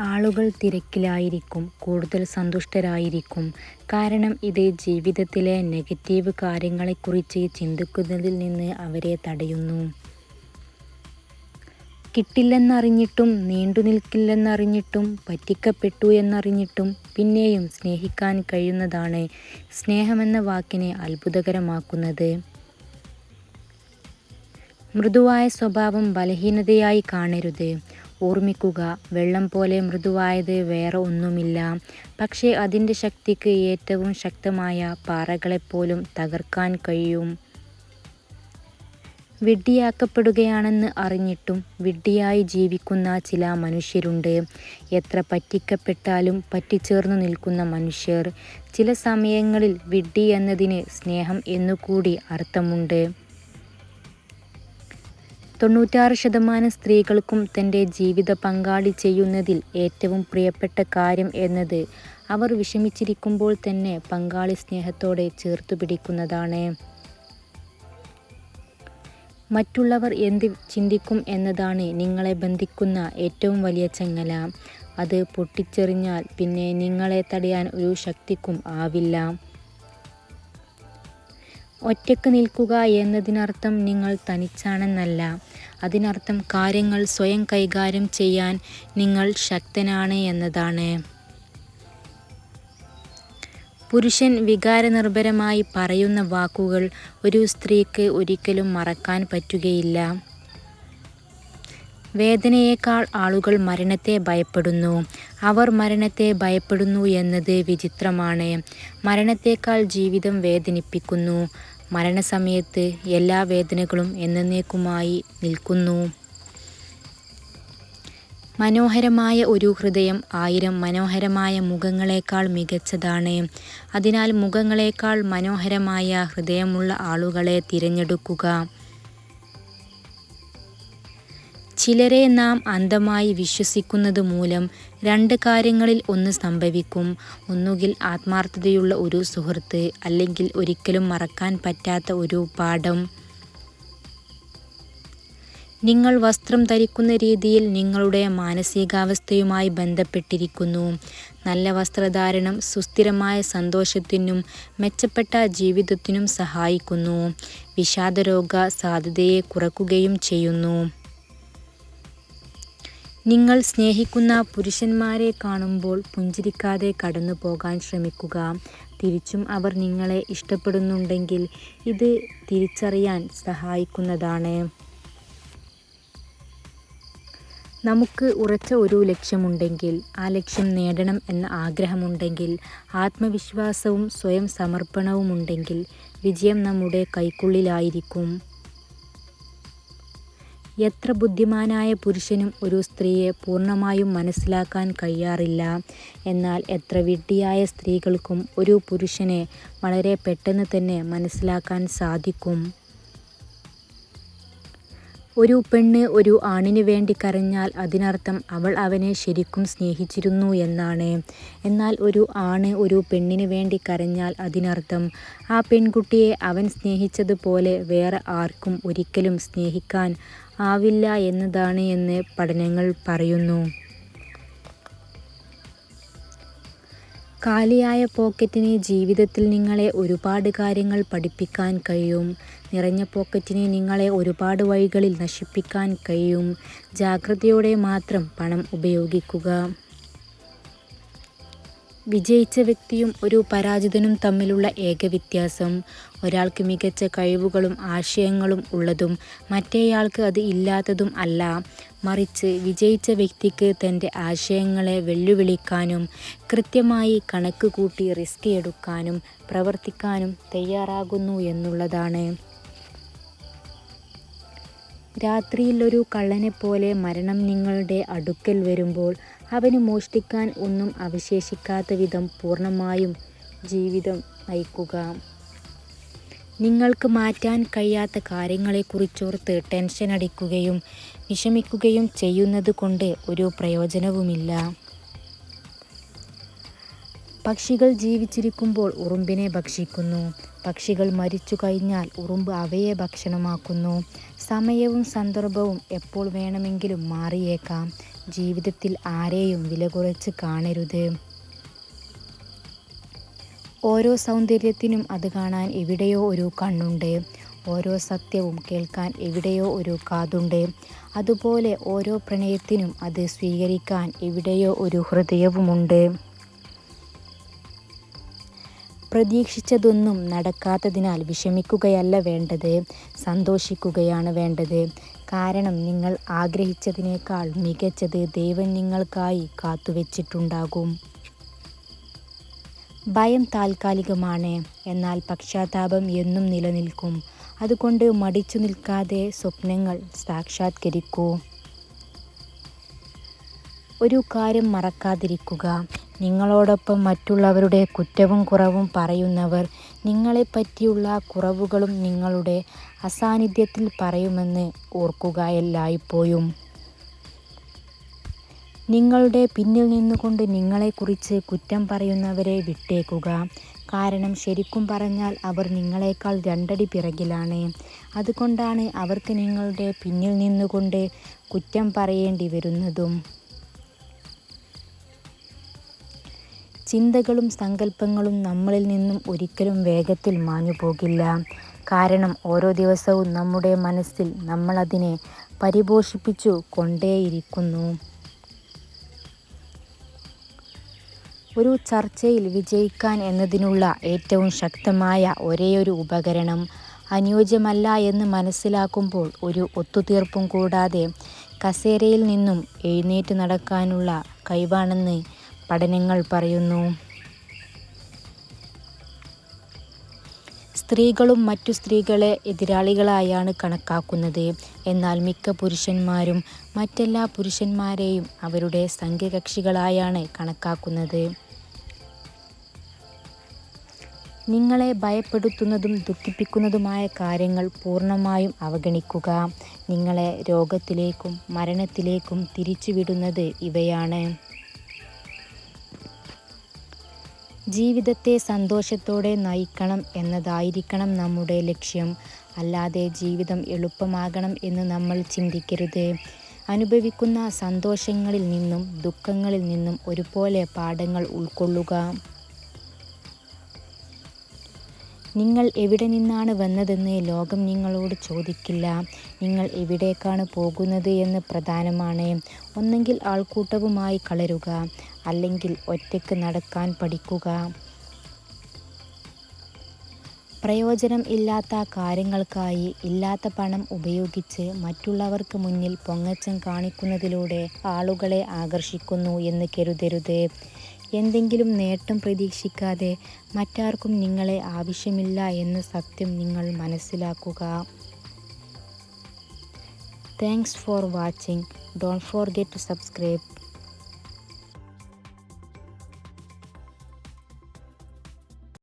ആളുകൾ തിരക്കിലായിരിക്കും കൂടുതൽ സന്തുഷ്ടരായിരിക്കും. കാരണം ഇത് ജീവിതത്തിലെ നെഗറ്റീവ് കാര്യങ്ങളെക്കുറിച്ച് ചിന്തിക്കുന്നതിൽ നിന്ന് അവരെ തടയുന്നു. കിട്ടില്ലെന്നറിഞ്ഞിട്ടും നീണ്ടുനിൽക്കില്ലെന്നറിഞ്ഞിട്ടും പറ്റിക്കപ്പെട്ടു എന്നറിഞ്ഞിട്ടും പിന്നെയും സ്നേഹിക്കാൻ കഴിയുന്നതാണ് സ്നേഹമെന്ന വാക്കിനെ അത്ഭുതകരമാക്കുന്നത്. മൃദുവായ സ്വഭാവം ബലഹീനതയായി കാണരുത്. ഓർമ്മിക്കുക വെള്ളം പോലെ മൃദുവായത് വേറെ ഒന്നുമില്ല. പക്ഷേ അതിന്റെ ശക്തിക്ക് ഏറ്റവും ശക്തമായ പാറകളെപ്പോലും തകർക്കാൻ കഴിയും. വിഡ്ഢിയാക്കപ്പെടുകയാണെന്ന് അറിഞ്ഞിട്ടും വിഡ്ഢിയായി ജീവിക്കുന്ന ചില മനുഷ്യരുണ്ട്. എത്ര പറ്റിക്കപ്പെട്ടാലും പറ്റിച്ചേർന്നു നിൽക്കുന്ന മനുഷ്യർ. ചില സമയങ്ങളിൽ വിഡ്ഢി എന്നതിന് സ്നേഹം എന്നുകൂടി അർത്ഥമുണ്ട്. തൊണ്ണൂറ്റാറ് ശതമാനം സ്ത്രീകൾക്കും തന്റെ ജീവിത പങ്കാളി ചെയ്യുന്നതിൽ ഏറ്റവും പ്രിയപ്പെട്ട കാര്യം എന്നത് അവർ വിഷമിച്ചിരിക്കുമ്പോൾ തന്നെ പങ്കാളി സ്നേഹത്തോടെ ചേർത്തു പിടിക്കുന്നതാണ് മറ്റുള്ളവർ എന്ത് ചിന്തിക്കും എന്നതാണ് നിങ്ങളെ ബന്ധിക്കുന്ന ഏറ്റവും വലിയ ചങ്ങല. അത് പൊട്ടിച്ചെറിഞ്ഞാൽ പിന്നെ നിങ്ങളെ തടയാൻ ഒരു ശക്തിക്കും ആവില്ല. ഒറ്റയ്ക്ക് നിൽക്കുക എന്നതിനർത്ഥം നിങ്ങൾ തനിച്ചാണെന്നല്ല. അതിനർത്ഥം കാര്യങ്ങൾ സ്വയം കൈകാര്യം ചെയ്യാൻ നിങ്ങൾ ശക്തനാണ് എന്നതാണ്. പുരുഷൻ വികാരനിർഭരമായി പറയുന്ന വാക്കുകൾ ഒരു സ്ത്രീക്ക് ഒരിക്കലും മറക്കാൻ പറ്റുകയില്ല. വേദനയേക്കാൾ ആളുകൾ മരണത്തെ ഭയപ്പെടുന്നു. അവർ മരണത്തെ ഭയപ്പെടുന്നു എന്നത് വിചിത്രമാണ്. മരണത്തേക്കാൾ ജീവിതം വേദനിപ്പിക്കുന്നു. മരണസമയത്ത് എല്ലാ വേദനകളും എന്നേക്കുമായി നിൽക്കുന്നു. മനോഹരമായ ഒരു ഹൃദയം ആയിരം മനോഹരമായ മുഖങ്ങളെക്കാൾ മികച്ചതാണ്. അതിനാൽ മുഖങ്ങളേക്കാൾ മനോഹരമായ ഹൃദയമുള്ള ആളുകളെ തിരഞ്ഞെടുക്കുക. ചിലരെ നാം അന്ധമായി വിശ്വസിക്കുന്നത് മൂലം രണ്ട് കാര്യങ്ങളിൽ ഒന്ന് സംഭവിക്കും. ഒന്നുകിൽ ആത്മാർത്ഥതയുള്ള ഒരു സുഹൃത്ത്. അല്ലെങ്കിൽ ഒരിക്കലും മറക്കാൻ പറ്റാത്ത ഒരു പാഠം. നിങ്ങൾ വസ്ത്രം ധരിക്കുന്ന രീതിയിൽ നിങ്ങളുടെ മാനസികാവസ്ഥയുമായി ബന്ധപ്പെട്ടിരിക്കുന്നു. നല്ല വസ്ത്രധാരണം സുസ്ഥിരമായ സന്തോഷത്തിനും മെച്ചപ്പെട്ട ജീവിതത്തിനും സഹായിക്കുന്നു. വിഷാദരോഗ സാധ്യതയെ കുറയ്ക്കുകയും ചെയ്യുന്നു. നിങ്ങൾ സ്നേഹിക്കുന്ന പുരുഷന്മാരെ കാണുമ്പോൾ പുഞ്ചിരിക്കാതെ കടന്നു പോകാൻ ശ്രമിക്കുക. തിരിച്ചും അവർ നിങ്ങളെ ഇഷ്ടപ്പെടുന്നുണ്ടെങ്കിൽ ഇത് തിരിച്ചറിയാൻ സഹായിക്കുന്നതാണ്. നമുക്ക് ഉറച്ച ഒരു ലക്ഷ്യമുണ്ടെങ്കിൽ, ആ ലക്ഷ്യം നേടണം എന്ന ആഗ്രഹമുണ്ടെങ്കിൽ, ആത്മവിശ്വാസവും സ്വയം സമർപ്പണവുമുണ്ടെങ്കിൽ വിജയം നമ്മുടെ കൈക്കുള്ളിലായിരിക്കും. എത്ര ബുദ്ധിമാനായ പുരുഷനും ഒരു സ്ത്രീയെ പൂർണമായും മനസ്സിലാക്കാൻ കഴിയാറില്ല. എന്നാൽ എത്ര വിഡ്ഢിയായ സ്ത്രീകൾക്കും ഒരു പുരുഷനെ വളരെ പെട്ടെന്ന് തന്നെ മനസ്സിലാക്കാൻ സാധിക്കും. ഒരു പെണ്ണ് ഒരു ആണിന് വേണ്ടി കരഞ്ഞാൽ അതിനർത്ഥം അവൾ അവനെ ശരിക്കും സ്നേഹിച്ചിരുന്നു എന്നാണ്. എന്നാൽ ഒരു ആണ് ഒരു പെണ്ണിന് വേണ്ടി കരഞ്ഞാൽ അതിനർത്ഥം ആ പെൺകുട്ടിയെ അവൻ സ്നേഹിച്ചതുപോലെ വേറെ ആർക്കും ഒരിക്കലും സ്നേഹിക്കാൻ ആവില്ല എന്നതാണ് എന്ന് പഠനങ്ങൾ പറയുന്നു. കാലിയായ പോക്കറ്റിന് ജീവിതത്തിൽ നിങ്ങളെ ഒരുപാട് കാര്യങ്ങൾ പഠിപ്പിക്കാൻ കഴിയും. നിറഞ്ഞ പോക്കറ്റിനെ നിങ്ങളെ ഒരുപാട് വഴികളിൽ നശിപ്പിക്കാൻ കഴിയും. ജാഗ്രതയോടെ മാത്രം പണം ഉപയോഗിക്കുക. വിജയിച്ച വ്യക്തിയും ഒരു പരാജിതനും തമ്മിലുള്ള ഏക വ്യത്യാസം, ഒരാൾക്ക് മികച്ച കഴിവുകളും ആശയങ്ങളും ഉള്ളതും മറ്റേയാൾക്ക് അത് ഇല്ലാത്തതും അല്ല. മറിച്ച് വിജയിച്ച വ്യക്തിക്ക് തന്റെ ആശയങ്ങളെ വെല്ലുവിളിക്കാനും കൃത്യമായി കണക്കുകൂട്ടി റിസ്ക് എടുക്കാനും പ്രവർത്തിക്കാനും തയ്യാറാകുന്നു എന്നുള്ളതാണ്. രാത്രിയിൽ ഒരു കള്ളനെപ്പോലെ മരണം നിങ്ങളുടെ അടുക്കൽ വരുമ്പോൾ അവന് മോഷ്ടിക്കാൻ ഒന്നും അവശേഷിക്കാത്ത വിധം പൂർണമായും ജീവിതം നയിക്കുക. നിങ്ങൾക്ക് മാറ്റാൻ കഴിയാത്ത കാര്യങ്ങളെക്കുറിച്ചോർത്ത് ടെൻഷൻ അടിക്കുകയും വിഷമിക്കുകയും ചെയ്യുന്നത് കൊണ്ട് ഒരു പ്രയോജനവുമില്ല. പക്ഷികൾ ജീവിച്ചിരിക്കുമ്പോൾ ഉറുമ്പിനെ ഭക്ഷിക്കുന്നു. പക്ഷികൾ മരിച്ചു കഴിഞ്ഞാൽ ഉറുമ്പ് അവയെ ഭക്ഷണമാക്കുന്നു. സമയവും സന്ദർഭവും എപ്പോൾ വേണമെങ്കിലും മാറിയേക്കാം. ജീവിതത്തിൽ ആരെയും വില കുറച്ച് കാണരുത് ഓരോ സൗന്ദര്യത്തിനും അത് കാണാൻ എവിടെയോ ഒരു കണ്ണുണ്ട് ഓരോ സത്യവും കേൾക്കാൻ എവിടെയോ ഒരു കാതുണ്ട് അതുപോലെ ഓരോ പ്രണയത്തിനും അത് സ്വീകരിക്കാൻ എവിടെയോ ഒരു ഹൃദയവുമുണ്ട് പ്രതീക്ഷിച്ചതൊന്നും നടക്കാത്തതിനാൽ വിഷമിക്കുകയല്ല വേണ്ടത്. സന്തോഷിക്കുകയാണ് വേണ്ടത്. കാരണം നിങ്ങൾ ആഗ്രഹിച്ചതിനേക്കാൾ മികച്ചത് ദൈവം നിങ്ങൾക്കായി കാത്തുവച്ചിട്ടുണ്ടാകും. ഭയം താൽക്കാലികമാണ്. എന്നാൽ പക്ഷാതാപം എന്നും നിലനിൽക്കും. അതുകൊണ്ട് മടിച്ചു നിൽക്കാതെ സ്വപ്നങ്ങൾ സാക്ഷാത്കരിക്കൂ. ഒരു കാര്യം മറക്കാതിരിക്കുക. നിങ്ങളോടൊപ്പം മറ്റുള്ളവരുടെ കുറ്റവും കുറവും പറയുന്നവർ നിങ്ങളെപ്പറ്റിയുള്ള കുറവുകളും നിങ്ങളുടെ അസാന്നിധ്യത്തിൽ പറയുമെന്ന് ഓർക്കുക എല്ലായ്പ്പോഴും. നിങ്ങളുടെ പിന്നിൽ നിന്നുകൊണ്ട് നിങ്ങളെക്കുറിച്ച് കുറ്റം പറയുന്നവരെ വിട്ടേക്കുക. കാരണം ശരിക്കും പറഞ്ഞാൽ അവർ നിങ്ങളെക്കാൾ രണ്ടടി പിറകിലാണ്. അതുകൊണ്ടാണ് അവർക്ക് നിങ്ങളുടെ പിന്നിൽ നിന്നുകൊണ്ട് കുറ്റം പറയേണ്ടി വരുന്നതും. ചിന്തകളും സങ്കല്പങ്ങളും നമ്മളിൽ നിന്നും ഒരിക്കലും വേഗത്തിൽ മാഞ്ഞു പോകില്ല. കാരണം ഓരോ ദിവസവും നമ്മുടെ മനസ്സിൽ നമ്മളതിനെ പരിപോഷിപ്പിച്ചു കൊണ്ടേയിരിക്കുന്നു. ഒരു ചർച്ചയിൽ വിജയിക്കാൻ എന്നതിനുള്ള ഏറ്റവും ശക്തമായ ഒരേയൊരു ഉപകരണം അനുയോജ്യമല്ല എന്ന് മനസ്സിലാക്കുമ്പോൾ ഒരു ഒത്തുതീർപ്പും കൂടാതെ കസേരയിൽ നിന്നും എഴുന്നേറ്റ് നടക്കാനുള്ള കഴിവാണെന്ന് പഠനങ്ങൾ പറയുന്നു. സ്ത്രീകളും മറ്റു സ്ത്രീകളെ എതിരാളികളായാണ് കണക്കാക്കുന്നത്. എന്നാൽ മിക്ക പുരുഷന്മാരും മറ്റെല്ലാ പുരുഷന്മാരെയും അവരുടെ സംഘകക്ഷികളായാണ് കണക്കാക്കുന്നത്. നിങ്ങളെ ഭയപ്പെടുത്തുന്നതും ദുഃഖിപ്പിക്കുന്നതുമായ കാര്യങ്ങൾ പൂർണമായും അവഗണിക്കുക. നിങ്ങളെ രോഗത്തിലേക്കും മരണത്തിലേക്കും തിരിച്ചുവിടുന്നത് ഇവയാണ്. ജീവിതത്തെ സന്തോഷത്തോടെ നയിക്കണം എന്നതായിരിക്കണം നമ്മുടെ ലക്ഷ്യം. അല്ലാതെ ജീവിതം എളുപ്പമാകണം എന്ന് നമ്മൾ ചിന്തിക്കരുത്. അനുഭവിക്കുന്ന സന്തോഷങ്ങളിൽ നിന്നും ദുഃഖങ്ങളിൽ നിന്നും ഒരുപോലെ പാഠങ്ങൾ ഉൾക്കൊള്ളുക. നിങ്ങൾ എവിടെ നിന്നാണ് വന്നതെന്ന് ലോകം നിങ്ങളോട് ചോദിക്കില്ല. നിങ്ങൾ എവിടേക്കാണ് പോകുന്നത് എന്ന് പ്രധാനമാണ്. ഒന്നെങ്കിൽ ആൾക്കൂട്ടവുമായി കളരുക അല്ലെങ്കിൽ ഒറ്റയ്ക്ക് നടക്കാൻ പഠിക്കുക. പ്രയോജനം ഇല്ലാത്ത കാര്യങ്ങൾക്കായി ഇല്ലാത്ത പണം ഉപയോഗിച്ച് മറ്റുള്ളവർക്ക് മുന്നിൽ പൊങ്ങച്ചം കാണിക്കുന്നതിലൂടെ ആളുകളെ ആകർഷിക്കുന്നു എന്ന് കരുതരുത്. എന്തെങ്കിലും നേട്ടം പ്രതീക്ഷിക്കാതെ മറ്റാർക്കും നിങ്ങളെ ആവശ്യമില്ല എന്ന സത്യം നിങ്ങൾ മനസ്സിലാക്കുക. Thanks for watching don't forget to subscribe